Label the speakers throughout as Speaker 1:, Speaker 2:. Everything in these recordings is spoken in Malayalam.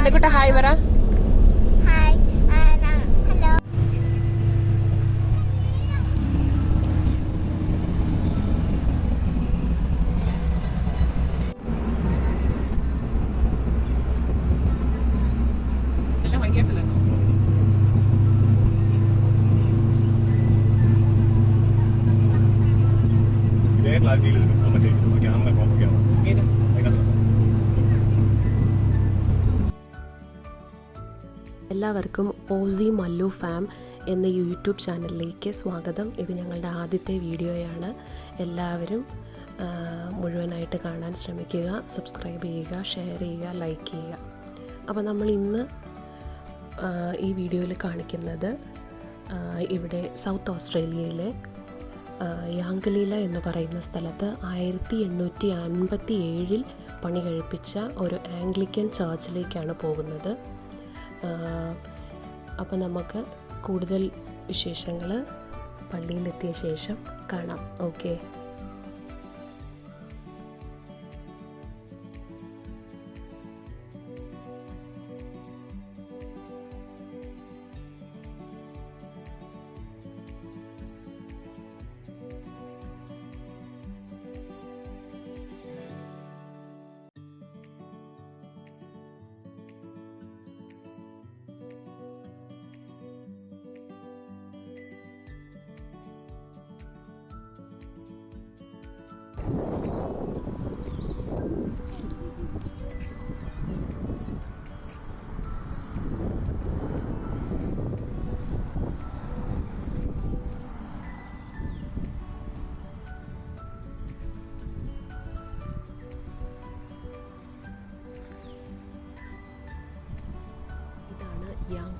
Speaker 1: അന്നക്കുട്ട ഹായ് പറ.
Speaker 2: ക്ലാരിറ്റിയിൽ
Speaker 3: എല്ലാവർക്കും ഓസി മല്ലു ഫാം എന്ന യൂട്യൂബ് ചാനലിലേക്ക് സ്വാഗതം. ഇത് ഞങ്ങളുടെ ആദ്യത്തെ വീഡിയോയാണ്. എല്ലാവരും മുഴുവനായിട്ട് കാണാൻ ശ്രമിക്കുക സബ്സ്ക്രൈബ് ചെയ്യുക ഷെയർ ചെയ്യുക ലൈക്ക് ചെയ്യുക. അപ്പോൾ നമ്മൾ ഇന്ന് ഈ വീഡിയോയിൽ കാണിക്കുന്നത് ഇവിടെ സൗത്ത് ഓസ്ട്രേലിയയിലെ യാങ്കലീല എന്ന് പറയുന്ന സ്ഥലത്ത് ആയിരത്തി എണ്ണൂറ്റി അൻപത്തി ഏഴിൽ പണി കഴിപ്പിച്ച ഒരു ആംഗ്ലിക്കൻ ചർച്ചിലേക്കാണ് പോകുന്നത്. അപ്പോൾ നമുക്ക് കൂടുതൽ വിശേഷങ്ങൾ പള്ളിയിലെത്തിയ ശേഷം കാണാം. Okay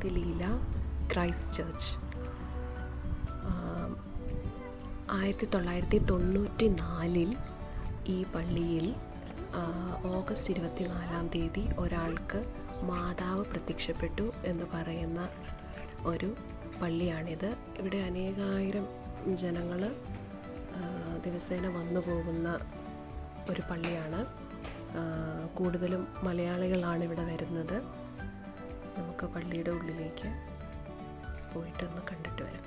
Speaker 3: Yankalilla Christ church. ആയിരത്തി തൊള്ളായിരത്തി തൊണ്ണൂറ്റി നാലിൽ ഈ പള്ളിയിൽ ഓഗസ്റ്റ് ഇരുപത്തി നാലാം തീയതി ഒരാൾക്ക് മാതാവ് പ്രത്യക്ഷപ്പെട്ടു എന്ന് പറയുന്ന ഒരു പള്ളിയാണിത്. ഇവിടെ അനേകായിരം ജനങ്ങൾ ദിവസേന വന്നു പോകുന്ന ഒരു പള്ളിയാണ്. കൂടുതലും മലയാളികളാണ് ഇവിടെ വരുന്നത്. നമുക്ക് പള്ളിയുടെ ഉള്ളിലേക്ക് പോയിട്ടൊന്ന് കണ്ടിട്ട് വരാം.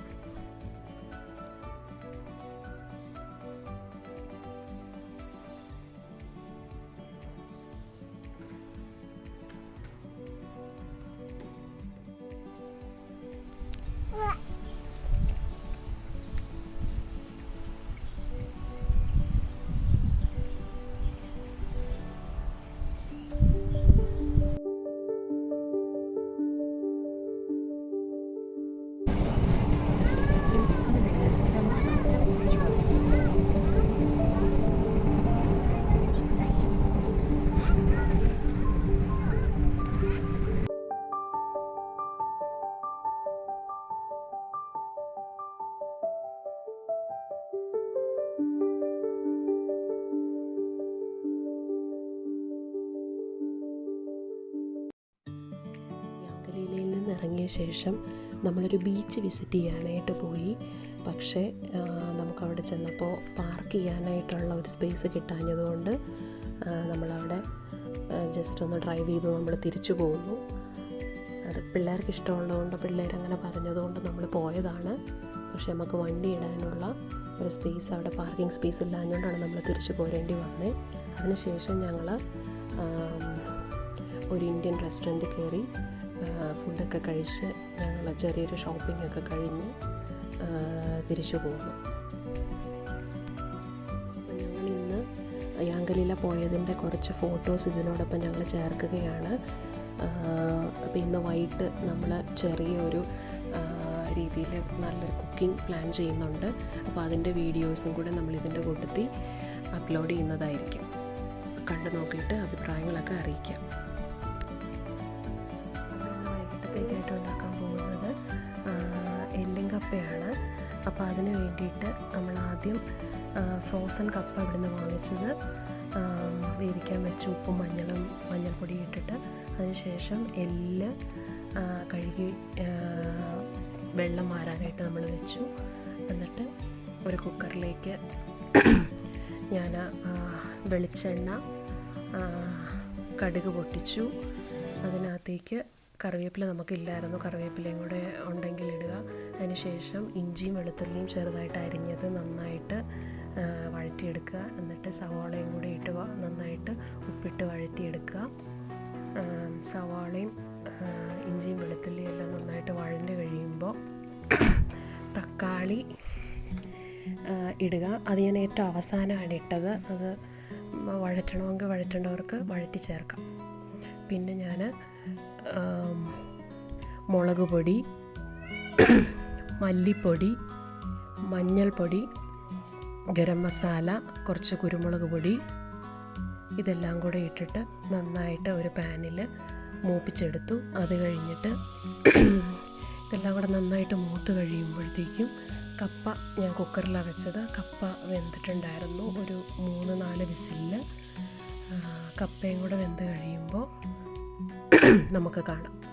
Speaker 3: ഇറങ്ങിയ ശേഷം നമ്മളൊരു ബീച്ച് വിസിറ്റ് ചെയ്യാനായിട്ട് പോയി. പക്ഷേ നമുക്കവിടെ ചെന്നപ്പോൾ പാർക്ക് ചെയ്യാനായിട്ടുള്ള ഒരു സ്പേസ് കിട്ടാഞ്ഞതുകൊണ്ട് നമ്മളവിടെ ജസ്റ്റ് ഒന്ന് ഡ്രൈവ് ചെയ്ത് നമ്മൾ തിരിച്ചു പോകുന്നു അത് പിള്ളേർക്ക് ഇഷ്ടമുള്ളതുകൊണ്ട് പിള്ളേരങ്ങനെ പറഞ്ഞതുകൊണ്ട് നമ്മൾ പോയതാണ്. പക്ഷേ നമുക്ക് വണ്ടി ഇടാനുള്ള ഒരു സ്പേസ് അവിടെ പാർക്കിംഗ് സ്പേസ് ഇല്ലാഞ്ഞുകൊണ്ടാണ് നമ്മൾ തിരിച്ചു പോരേണ്ടി വന്നത് അതിനുശേഷം ഞങ്ങൾ ഒരു ഇന്ത്യൻ റെസ്റ്റോറന്റ് കയറി ഫുഡൊക്കെ കഴിച്ച് ഞങ്ങൾ ചെറിയൊരു ഷോപ്പിംഗ് ഒക്കെ കഴിഞ്ഞ് തിരിച്ചു അപ്പം ഞങ്ങൾ ഇന്ന് യാങ്കലീല പോയതിന്റെ കുറച്ച് ഫോട്ടോസ് ഇതിനോടൊപ്പം ഞങ്ങൾ ചേർക്കുകയാണ്. അപ്പോൾ ഇന്ന് വൈകിട്ട് നമ്മൾ ചെറിയൊരു രീതിയിൽ നല്ലൊരു കുക്കിംഗ് പ്ലാൻ ചെയ്യുന്നുണ്ട്. അപ്പോൾ അതിന്റെ വീഡിയോസും കൂടെ നമ്മൾ ഇതിന്റെ കൂട്ടത്തിൽ അപ്ലോഡ് ചെയ്യുന്നതായിരിക്കും. കണ്ടു നോക്കിയിട്ട് അഭിപ്രായങ്ങളൊക്കെ അറിയിക്കാം. വൈകിട്ടത്തേക്കായിട്ട് ഉണ്ടാക്കാൻ പോകുന്നത് എല്ലും കപ്പയാണ്. അപ്പോൾ അതിന് വേണ്ടിയിട്ട് നമ്മൾ ആദ്യം ഫ്രോസൺ കപ്പ ഇവിടുന്ന് വാങ്ങിച്ചത് വേവിക്കാൻ വെച്ച് ഉപ്പും മഞ്ഞളും മഞ്ഞൾപ്പൊടി ഇട്ടിട്ട് അതിനുശേഷം എല്ല് കഴുകി വെള്ളം മാറാനായിട്ട് നമ്മൾ വെച്ചു. എന്നിട്ട് ഒരു കുക്കറിലേക്ക് ഞാൻ വെളിച്ചെണ്ണ കടുക് പൊട്ടിച്ചു. അതിനകത്തേക്ക് കറിവേപ്പില നമുക്കില്ലായിരുന്നു. കറിവേപ്പിലയും കൂടെ ഉണ്ടെങ്കിൽ ഇടുക. അതിനുശേഷം ഇഞ്ചിയും വെളുത്തുള്ളിയും ചെറുതായിട്ട് അരിഞ്ഞത് നന്നായിട്ട് വഴറ്റിയെടുക്കുക. എന്നിട്ട് സവാളയും കൂടി ഇട്ട് നന്നായിട്ട് ഉപ്പിട്ട് വഴറ്റിയെടുക്കുക. സവാളയും ഇഞ്ചിയും വെളുത്തുള്ളിയും എല്ലാം നന്നായിട്ട് വഴണ്ട് കഴിയുമ്പോൾ തക്കാളി ഇടുക. അത് ഞാൻ ഏറ്റവും അവസാനമാണ് ഇട്ടത്. അത് വഴറ്റണമെങ്കിൽ വഴറ്റേണ്ടവർക്ക് വഴറ്റി ചേർക്കാം. പിന്നെ ഞാൻ മുളക് പൊടി മല്ലിപ്പൊടി മഞ്ഞൾപ്പൊടി ഗരം മസാല കുറച്ച് കുരുമുളക് പൊടി ഇതെല്ലാം കൂടെ ഇട്ടിട്ട് നന്നായിട്ട് ഒരു പാനിൽ മൂപ്പിച്ചെടുത്തു. അത് കഴിഞ്ഞിട്ട് ഇതെല്ലാം കൂടെ നന്നായിട്ട് മൂത്ത് കഴിയുമ്പോഴത്തേക്കും കപ്പ ഞാൻ കുക്കറിൽ വെച്ചത് കപ്പ വെന്തിട്ടുണ്ടായിരുന്നു. ഒരു മൂന്ന് നാല് വിസിലിൽ കപ്പയും കൂടെ വെന്ത് കഴിയുമ്പോൾ നമുക്ക് കാണാം.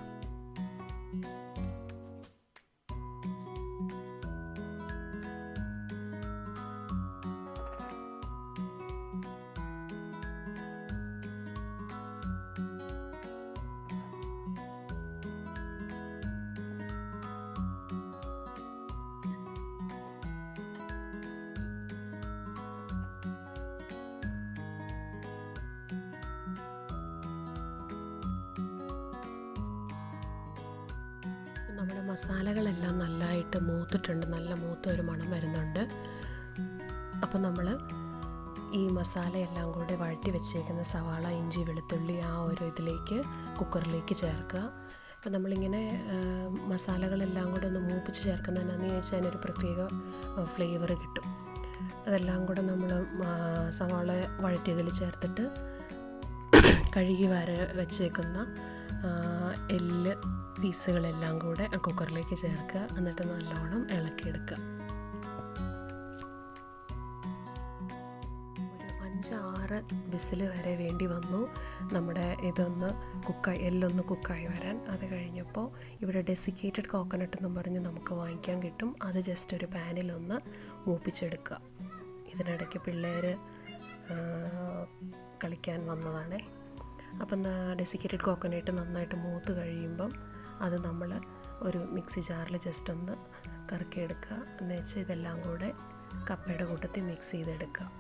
Speaker 3: നമ്മുടെ മസാലകളെല്ലാം നല്ലതായിട്ട് മൂത്തിട്ടുണ്ട്. നല്ല മൂത്ത ഒരു മണം വരുന്നുണ്ട്. അപ്പോൾ നമ്മൾ ഈ മസാലയെല്ലാം കൂടെ വഴറ്റി വെച്ചേക്കുന്ന സവാള ഇഞ്ചി വെളുത്തുള്ളി ആ ഒരു ഇതിലേക്ക് കുക്കറിലേക്ക് ചേർക്കുക. അപ്പം നമ്മളിങ്ങനെ മസാലകളെല്ലാം കൂടെ ഒന്ന് മൂപ്പിച്ച് ചേർക്കുന്നതിനാന്ന് ചോദിച്ചാൽ അതിനൊരു പ്രത്യേക ഫ്ലേവർ കിട്ടും. അതെല്ലാം കൂടെ നമ്മൾ സവാള വഴറ്റിയതിൽ ചേർത്തിട്ട് കഴുകി വര വെച്ചേക്കുന്ന എല്ല് പീസുകളെല്ലാം കൂടെ കുക്കറിലേക്ക് ചേർക്കുക. എന്നിട്ട് നല്ലോണം ഇളക്കിയെടുക്കുക. അഞ്ചാറ് വിസിൽ വരെ വേണ്ടി വന്നു. നമ്മുടെ ഇതൊന്ന് കുക്കായി എല്ലൊന്ന് കുക്കായി വരാൻ. അത് കഴിഞ്ഞപ്പോൾ ഇവിടെ ഡെസിക്കേറ്റഡ് കോക്കനട്ട് എന്നും പറഞ്ഞ് നമുക്ക് വാങ്ങിക്കാൻ കിട്ടും. അത് ജസ്റ്റ് ഒരു പാനിലൊന്ന് മൂപ്പിച്ചെടുക്കുക. ഇതിനിടയ്ക്ക് പിള്ളേർ കളിക്കാൻ വന്നതാണേ. അപ്പം ഡെസിക്കേറ്റഡ് കോക്കനട്ട് നന്നായിട്ട് മൂത്ത് കഴിയുമ്പം അത് നമ്മൾ ഒരു മിക്സി ജാറിൽ ജസ്റ്റ് ഒന്ന് കറക്കിയെടുക്കുക. എന്ന് വെച്ചാൽ ഇതെല്ലാം കൂടെ കപ്പയുടെ കൂട്ടത്തിൽ മിക്സ് ചെയ്തെടുക്കുക.